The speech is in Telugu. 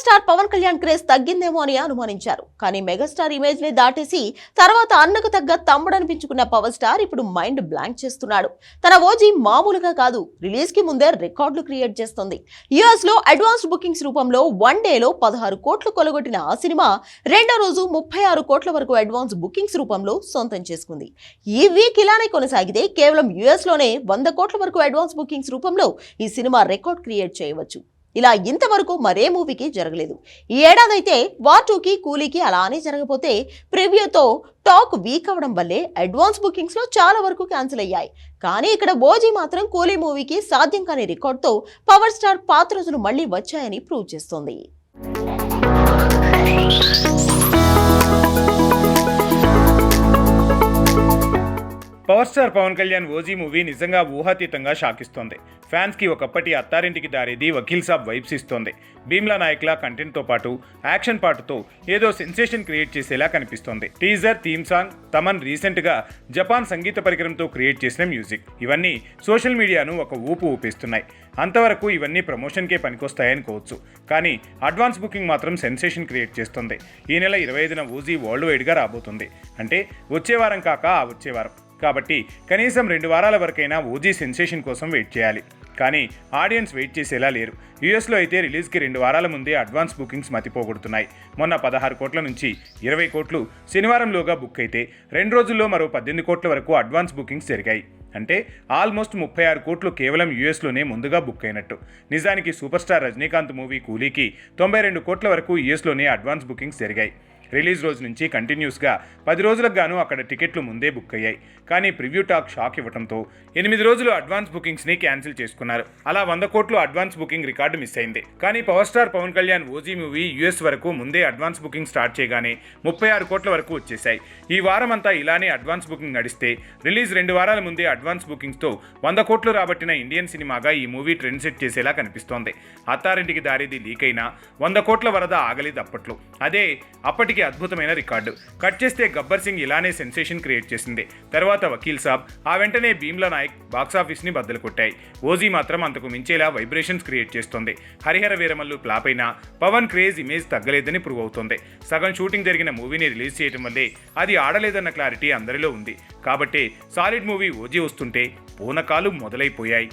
స్టార్ పవన్ కళ్యాణ్ క్రేజ్ తగ్గిందేమో అని అనుమానించారు. కానీ మెగాస్టార్ ఇమేజ్ని దాటేసి తర్వాత అన్నకు తగ్గ తమ్ముడు అనిపించుకున్న పవర్ స్టార్ ఇప్పుడు మైండ్ బ్లాంక్ చేస్తున్నాడు. తన ఓజీ మామూలుగా కాదు రిలీజ్కి ముందే రికార్డులు క్రియేట్ చేస్తుంది. యుఎస్లో అడ్వాన్స్డ్ బుకింగ్స్ రూపంలో వన్ డేలో పదహారు కోట్లు కొలగొట్టిన ఆ సినిమా రెండో రోజు ముప్పై ఆరు కోట్ల వరకు అడ్వాన్స్ బుకింగ్స్ రూపంలో సొంతం చేసుకుంది. ఈ వీక్ ఇలానే కొనసాగితే కేవలం యుఎస్లోనే వంద కోట్ల వరకు అడ్వాన్స్ బుకింగ్స్ రూపంలో ఈ సినిమా రికార్డ్ క్రియేట్ చేయవచ్చు. ఇలా ఇంతవరకు మరే మూవీకి జరగలేదు. ఈ ఏడాది అయితే వార్ టూకి కూలీకి అలానే జరగపోతే ప్రివ్యూతో టాక్ వీక్ అవడం వల్లే అడ్వాన్స్ బుకింగ్స్లో చాలా వరకు క్యాన్సిల్ అయ్యాయి. కానీ ఇక్కడ ఓజీ మాత్రం కూలీ మూవీకి సాధ్యం కాని రికార్డ్తో పవర్ స్టార్ పాత రోజులు మళ్ళీ వచ్చాయని ప్రూవ్ చేస్తోంది. Power star Pawan Kalyan OG movie నిజంగా ఊహాతీతంగా షాకిస్తోంది. ఫ్యాన్స్కి ఒకప్పటి అత్తారింటికి దారేది వకీల్ సాబ్ వైబ్స్ ఇస్తోంది. భీమ్లా నాయక్ల కంటెంట్తో పాటు యాక్షన్ పాటుతో ఏదో సెన్సేషన్ క్రియేట్ చేసేలా కనిపిస్తోంది. టీజర్ థీమ్ సాంగ్ తమన్ రీసెంట్గా జపాన్ సంగీత పరికరంతో క్రియేట్ చేసిన మ్యూజిక్. ఇవన్నీ సోషల్ మీడియాను ఒక ఊపు ఊపిస్తున్నాయి. అంతవరకు ఇవన్నీ ప్రమోషన్కే పనికొస్తాయనుకోవచ్చు కానీ అడ్వాన్స్ బుకింగ్ మాత్రం సెన్సేషన్ క్రియేట్ చేస్తుంది. ఈ నెల ఇరవై ఐదున ఓజీ వరల్డ్ వైడ్గా రాబోతుంది. అంటే వచ్చే వారం కాక ఆ వచ్చే వారం. కాబట్టి కనీసం రెండు వారాల వరకైనా ఓజీ సెన్సేషన్ కోసం వెయిట్ చేయాలి. కానీ ఆడియన్స్ వెయిట్ చేసేలా లేరు. యూఎస్లో అయితే రిలీజ్కి రెండు వారాల ముందే అడ్వాన్స్ బుకింగ్స్ మతిపోగొడుతున్నాయి మొన్న పదహారు కోట్ల నుంచి ఇరవై కోట్లు శనివారంలోగా బుక్ అయితే రెండు రోజుల్లో మరో పద్దెనిమిది కోట్ల వరకు అడ్వాన్స్ బుకింగ్స్ జరిగాయి. అంటే ఆల్మోస్ట్ ముప్పై ఆరు కోట్లు కేవలం యూఎస్లోనే ముందుగా బుక్ అయినట్టు. నిజానికి సూపర్ స్టార్ రజనీకాంత్ మూవీ కూలీకి తొంభై రెండు కోట్ల వరకు యూఎస్లోనే అడ్వాన్స్ బుకింగ్స్ జరిగాయి. రిలీజ్ రోజు నుంచి కంటిన్యూస్గా పది రోజులకు గాను అక్కడ టికెట్లు ముందే బుక్ అయ్యాయి. కానీ ప్రివ్యూ టాక్ షాక్ ఇవ్వడంతో ఎనిమిది రోజులు అడ్వాన్స్ బుకింగ్స్ని క్యాన్సిల్ చేసుకున్నారు. అలా వంద కోట్లు అడ్వాన్స్ బుకింగ్ రికార్డు మిస్ అయింది. కానీ power star Pawan Kalyan OG movie US వరకు ముందే అడ్వాన్స్ బుకింగ్ స్టార్ట్ చేయగానే ముప్పై ఆరు కోట్ల వరకు వచ్చేసాయి ఈ వారం అంతా ఇలానే అడ్వాన్స్ బుకింగ్ నడిస్తే రిలీజ్ రెండు వారాల ముందే అడ్వాన్స్ బుకింగ్స్తో వంద కోట్లు రాబట్టిన ఇండియన్ సినిమాగా ఈ మూవీ ట్రెండ్ సెట్ చేసేలా కనిపిస్తోంది. అత్తారింటికి దారిది లీక్ అయినా వంద కోట్ల వరద ఆగలేదు అప్పట్లో. అదే అప్పటికి అద్భుతమైన రికార్డు. కట్ చేస్తే గబ్బర్ సింగ్ ఇలానే సెన్సేషన్ క్రియేట్ చేసింది. తర్వాత వకీల్ సాబ్ ఆ వెంటనే భీమ్లా నాయక్ బాక్సాఫీస్ని బద్దలు కొట్టాయి ఓజీ మాత్రం అంతకు మించేలా వైబ్రేషన్స్ క్రియేట్ చేస్తోంది. హరిహర వీరమల్లు ఫ్లాప్ అయినా పవన్ క్రేజ్ ఇమేజ్ తగ్గలేదని ప్రూవ్ అవుతోంది. సగం షూటింగ్ జరిగిన మూవీని రిలీజ్ చేయడం వల్లే అది ఆడలేదన్న క్లారిటీ అందరిలో ఉంది. కాబట్టి సాలిడ్ మూవీ ఓజీ వస్తుంటే పూనకాలు మొదలైపోయాయి.